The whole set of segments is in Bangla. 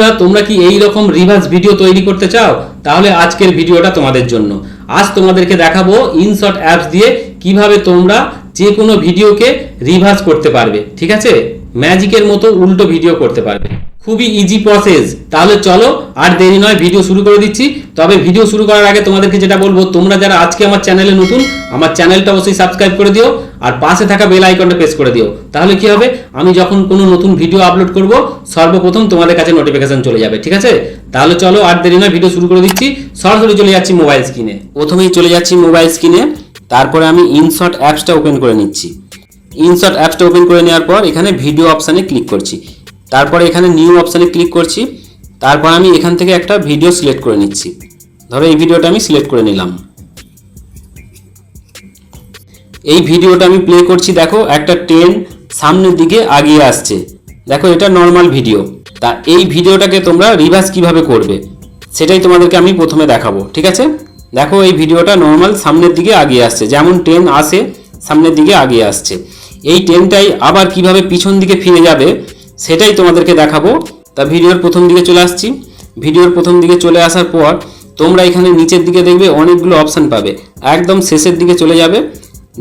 বন্ধুরা, তোমরা কি এই রকম রিভার্স ভিডিও তৈরি করতে চাও? তাহলে আজকের ভিডিওটা তোমাদের জন্য। আজ তোমাদেরকে দেখাবো ইনশর্ট অ্যাপস দিয়ে কীভাবে তোমরা যে কোনো ভিডিওকে রিভার্স করতে পারবে, ঠিক আছে? ম্যাজিকের মতো উল্টো ভিডিও করতে পারবে। খুবই ইজি প্রসেস তাহলে চলো, আর দেরি নয় ভিডিও শুরু করে দিচ্ছি। তবে ভিডিও শুরু করার আগে তোমাদেরকে যেটা বলব, তোমরা যারা আজকে আমার চ্যানেলে নতুন, আমার চ্যানেলটা অবশ্যই সাবস্ক্রাইব করে দিও, আর পাশে থাকা বেল আইকনটা প্রেস করে দিও। তাহলে কি হবে? আমি যখন কোনো নতুন ভিডিও আপলোড করব, সর্বপ্রথম তোমাদের কাছে নোটিফিকেশন চলে যাবে, ঠিক আছে? তাহলে চলো, আর দেরি নয় ভিডিও শুরু করে দিচ্ছি। সরাসরি চলে যাচ্ছি মোবাইল স্ক্রিনে প্রথমেই চলে যাচ্ছি মোবাইল স্ক্রিনে তারপরে আমি ইনশর্ট অ্যাপসটা ওপেন করে নিচ্ছি। ইনশর্ট অ্যাপসটা ওপেন করে নেওয়ার পর এখানে ভিডিও অপশানে ক্লিক করছি। তারপরে এখানে নিউ অপশানে ক্লিক করছি। তারপর আমি এখান থেকে একটা ভিডিও সিলেক্ট করে নিচ্ছি। ধরো এই ভিডিওটা আমি সিলেক্ট করে নিলাম। এই ভিডিওটা আমি প্লে করছি, দেখো, একটা ট্রেন সামনের দিকে আগিয়ে আসছে। দেখো, এটা নর্মাল ভিডিও তা এই ভিডিওটাকে তোমরা রিভার্স কীভাবে করবে? সেটাই তোমাদেরকে আমি প্রথমে দেখাবো, ঠিক আছে? দেখো, এই ভিডিওটা নর্মাল সামনের দিকে আগিয়ে আসছে। যেমন ট্রেন আসে, সামনের দিকে আগিয়ে আসছে। এই ট্রেনটাই আবার কীভাবে পিছন দিকে ফিরে যাবে সেটাই তোমাদেরকে দেখাবো। তা ভিডিওর প্রথম দিকে চলে আসছি। ভিডিওর প্রথম দিকে চলে আসার পর তোমরা এখানে নিচের দিকে দেখবে অনেকগুলো অপশান পাবে। একদম শেষের দিকে চলে যাবে।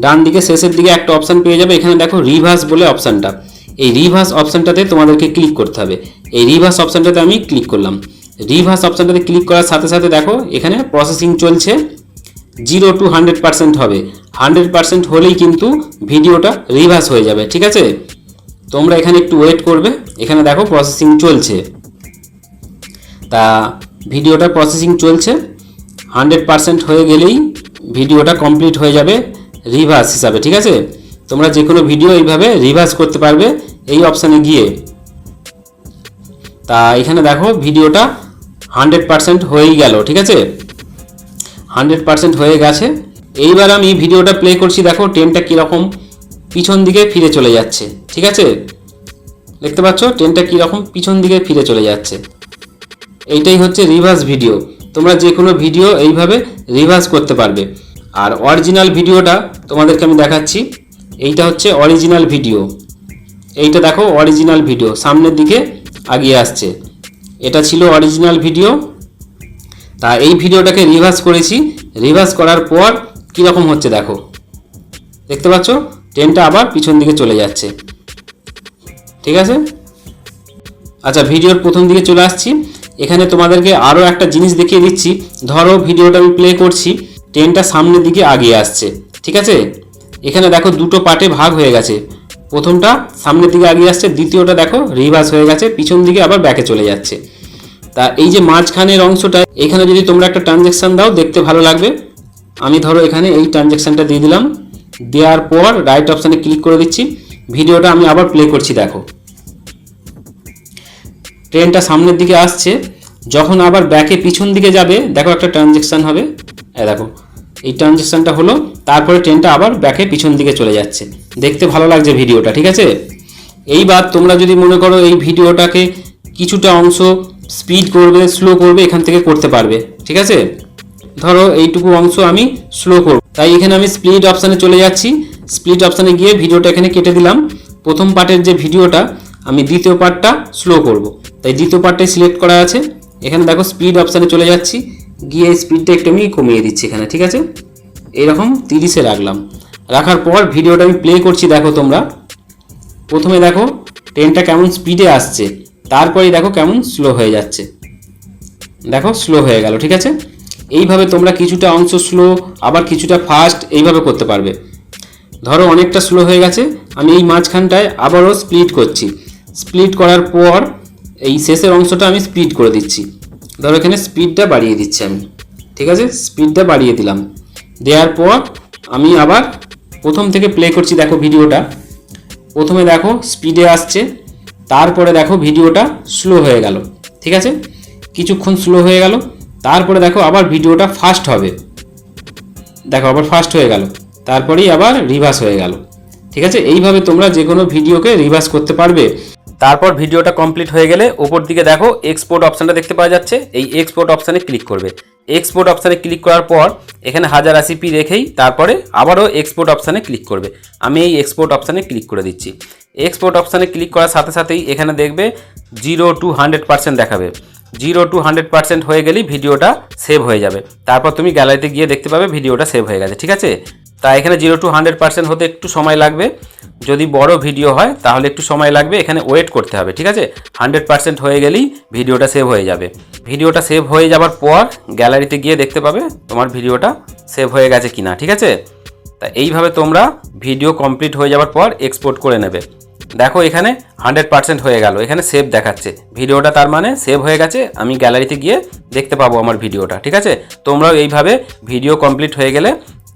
ডান দিকে শেষের দিকে একটা অপশান পেয়ে যাবে। এখানে দেখো রিভার্স বলে অপশানটা এই রিভার্স অপশানটাতে তোমাদেরকে ক্লিক করতে হবে। এই রিভার্স অপশানটাতে আমি ক্লিক করলাম। রিভার্স অপশানটাতে ক্লিক করার সাথে সাথে দেখো এখানে প্রসেসিং চলছে। জিরো টু হান্ড্রেড পার্সেন্ট হবে। হান্ড্রেড পার্সেন্ট হলেই কিন্তু ভিডিওটা রিভার্স হয়ে যাবে। ঠিক আছে? তোমরা এখানে একটু ওয়েট করবে। এখানে দেখো প্রসেসিং চলছে। তা ভিডিওটা প্রসেসিং চলছে। হান্ড্রেড পার্সেন্ট হয়ে গেলেই ভিডিওটা কমপ্লিট হয়ে যাবে রিভার্স হিসাবে, ঠিক আছে? তোমরা যে কোনো ভিডিও এইভাবে রিভার্স করতে পারবে এই অপশানে গিয়ে। তা এখানে দেখো ভিডিওটা হান্ড্রেড পার্সেন্ট হয়েই গেল, ঠিক আছে? হান্ড্রেড পার্সেন্ট হয়ে গেছে। এইবার আমি ভিডিওটা প্লে করছি, দেখো ট্রেনটা কীরকম? পিছন দিকে ফিরে চলে যাচ্ছে, ঠিক আছে? দেখতে পাচ্ছ ট্রেনটা কীরকম? পিছন দিকে ফিরে চলে যাচ্ছে। এইটাই হচ্ছে রিভার্স ভিডিও তোমরা যে কোনো ভিডিও এইভাবে রিভার্স করতে পারবে। আর অরিজিনাল ভিডিওটা তোমাদেরকে আমি দেখাচ্ছি। এইটা হচ্ছে অরিজিনাল ভিডিও এইটা দেখো অরিজিনাল ভিডিও সামনের দিকে আগিয়ে আসছে। এটা ছিল অরিজিনাল ভিডিও তা এই ভিডিওটাকে রিভার্স করেছি। রিভার্স করার পর কীরকম হচ্ছে দেখো। দেখতে পাচ্ছ? ট্রেনটা আবার পিছন দিকে চলে যাচ্ছে। ঠিক আছে? আচ্ছা ভিডিওর প্রথম দিকে চলে আসছি। এখানে তোমাদেরকে আরও একটা জিনিস দেখিয়ে দিচ্ছি। ধরো, ভিডিওটা আমি প্লে করছি। ট্রেনটা সামনের দিকে আগিয়ে আসছে। ঠিক আছে? এখানে দেখো, দুটো পার্টে ভাগ হয়ে গেছে। প্রথমটা সামনের দিকে আগিয়ে আসছে, দ্বিতীয়টা দেখো রিভার্স হয়ে গেছে, পিছন দিকে আবার ব্যাকে চলে যাচ্ছে। তা এই যে মাঝখানের অংশটা, এখানে যদি তোমরা একটা ট্রানজ্যাকশান দাও, দেখতে ভালো লাগবে। আমি ধরো এখানে এই ট্রানজ্যাকশানটা দিয়ে দিলাম। দেওয়ার পর রাইট অপশানে ক্লিক করে দিচ্ছি। ভিডিওটা আমি আবার প্লে করছি, দেখো। ট্রেনটা সামনের দিকে আসছে। যখন আবার ব্যাকে পিছন দিকে যাবে, দেখো একটা ট্রানজেকশান হবে। এ দেখো, এই ট্রানজেকশানটা হলো, তারপরে ট্রেনটা আবার ব্যাকে পিছন দিকে চলে যাচ্ছে। দেখতে ভালো লাগছে ভিডিওটা, ঠিক আছে? এইবার তোমরা যদি মনে করো এই ভিডিওটাকে কিছুটা অংশ স্পিড করবে স্লো করবে, এখান থেকে করতে পারবে, ঠিক আছে? ধরো এইটুকু অংশ আমি স্লো করব। তাই এখানে আমি স্প্লিট অপশানে চলে যাচ্ছি। স্প্লিট অপশানে গিয়ে ভিডিওটা এখানে কেটে দিলাম। প্রথম পার্টের যে ভিডিওটা আমি দ্বিতীয় পার্টটা স্লো করব। তাই দ্বিতীয় পার্টটাই সিলেক্ট করা আছে। এখানে দেখো স্পিড অপশানে চলে যাচ্ছি। গিয়ে স্পিডটা একটু আমি কমিয়ে দিচ্ছি এখানে, ঠিক আছে? এরকম তিরিশে রাখলাম। রাখার পর ভিডিওটা আমি প্লে করছি, দেখো তোমরা। প্রথমে দেখো ট্রেনটা কেমন স্পিডে আসছে। তারপরেই দেখো কেমন স্লো হয়ে যাচ্ছে। দেখো স্লো হয়ে গেল, ঠিক আছে? এইভাবে তোমরা কিছুটা অংশ স্লো আবার কিছুটা ফাস্ট এইভাবে করতে পারবে। ধরো অনেকটা স্লো হয়ে গেছে, আমি এই মাঝখানটায় আবারও স্প্লিট করছি। স্প্লিট করার পর এই শেষের অংশটা আমি স্পিড করে দিচ্ছি। ধরো এখানে স্পিডটা বাড়িয়ে দিচ্ছি আমি, ঠিক আছে? স্পিডটা বাড়িয়ে দিলাম। দেওয়ার পর আমি আবার প্রথম থেকে প্লে করছি, দেখো ভিডিওটা প্রথমে দেখো স্পিডে আসছে, তারপরে দেখো ভিডিওটা স্লো হয়ে গেল, ঠিক আছে? কিছুক্ষণ স্লো হয়ে গেল তারপরে দেখো আবার ভিডিওটা ফাস্ট হবে। দেখো আবার ফাস্ট হয়ে গেল। তারপরেই আবার রিভার্স হয়ে গেল। ঠিক আছে? এইভাবে তোমরা যে কোনো ভিডিওকে রিভার্স করতে পারবে। তারপর ভিডিওটা কমপ্লিট হয়ে গেলে ওপর দিকে দেখো এক্সপোর্ট অপশানটা দেখতে পাওয়া যাচ্ছে। এই এক্সপোর্ট অপশানে ক্লিক করবে। এক্সপোর্ট অপশানে ক্লিক করার পর এখানে হাজার আশি পি রেখেই তারপরে আবারও এক্সপোর্ট অপশানে ক্লিক করবে। আমি এই এক্সপোর্ট অপশানে ক্লিক করে দিচ্ছি। এক্সপোর্ট অপশানে ক্লিক করার সাথে সাথেই এখানে দেখবে জিরো টু হান্ড্রেড পার্সেন্ট দেখাবে। জিরো টু হান্ড্রেড পার্সেন্ট হয়ে গেলেই ভিডিওটা সেভ হয়ে যাবে। তারপর তুমি গ্যালারিতে গিয়ে দেখতে পাবে ভিডিওটা সেভ হয়ে গেছে, ঠিক আছে? তা এখানে জিরো টু হান্ড্রেড পার্সেন্ট হতে একটু সময় লাগবে। যদি বড় ভিডিও হয়, তাহলে একটু সময় লাগবে। এখানে ওয়েট করতে হবে, ঠিক আছে? হান্ড্রেড পার্সেন্ট হয়ে গেলেই ভিডিওটা সেভ হয়ে যাবে। ভিডিওটা সেভ হয়ে যাবার পর গ্যালারিতে গিয়ে দেখতে পাবে তোমার ভিডিওটা সেভ হয়ে গেছে কিনা, ঠিক আছে? তা এইভাবে তোমরা ভিডিও কমপ্লিট হয়ে যাওয়ার পর এক্সপোর্ট করে নেবে। দেখো এখানে হান্ড্রেড পার্সেন্ট হয়ে গেল। এখানে সেভ দেখাচ্ছে। ভিডিওটা তার মানে সেভ হয়ে গেছে। আমি গ্যালারিতে গিয়ে দেখতে পাবো আমার ভিডিওটা, ঠিক আছে? তোমরাও এইভাবে ভিডিও কমপ্লিট হয়ে গেলে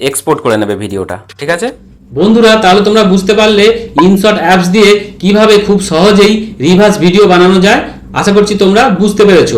এক্সপোর্ট করে নেবে ভিডিওটা, ঠিক আছে? বন্ধুরা, তাহলে তোমরা বুঝতে পারলে ইনশট অ্যাপস দিয়ে কীভাবে খুব সহজেই রিভার্স ভিডিও বানানো যায়। আশা করছি তোমরা বুঝতে পেরেছ।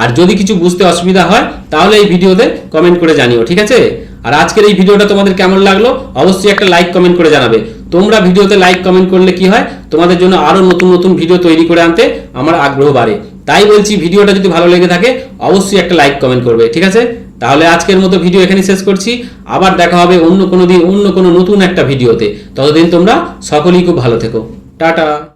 আর যদি কিছু বুঝতে অসুবিধা হয়, তাহলে এই ভিডিওতে কমেন্ট করে জানিও, ঠিক আছে? আর আজকের এই ভিডিওটা তোমাদের কেমন লাগল? অবশ্যই একটা লাইক কমেন্ট করে জানাবে। তোমরা ভিডিওতে লাইক কমেন্ট করলে কি হয়? তোমাদের জন্য আরও নতুন নতুন ভিডিও তৈরি করে আনতে আমার আগ্রহ বাড়ে। তাই বলছি, ভিডিওটা যদি ভালো লেগে থাকে, অবশ্যই একটা লাইক কমেন্ট করবে, ঠিক আছে? তাহলে আজকের মতো ভিডিও এখানে শেষ করছি। আবার দেখা হবে অন্য কোনো দিন, অন্য কোনো নতুন একটা ভিডিওতে ততদিন তোমরা সকলেই খুব ভালো থেকো। টাটা!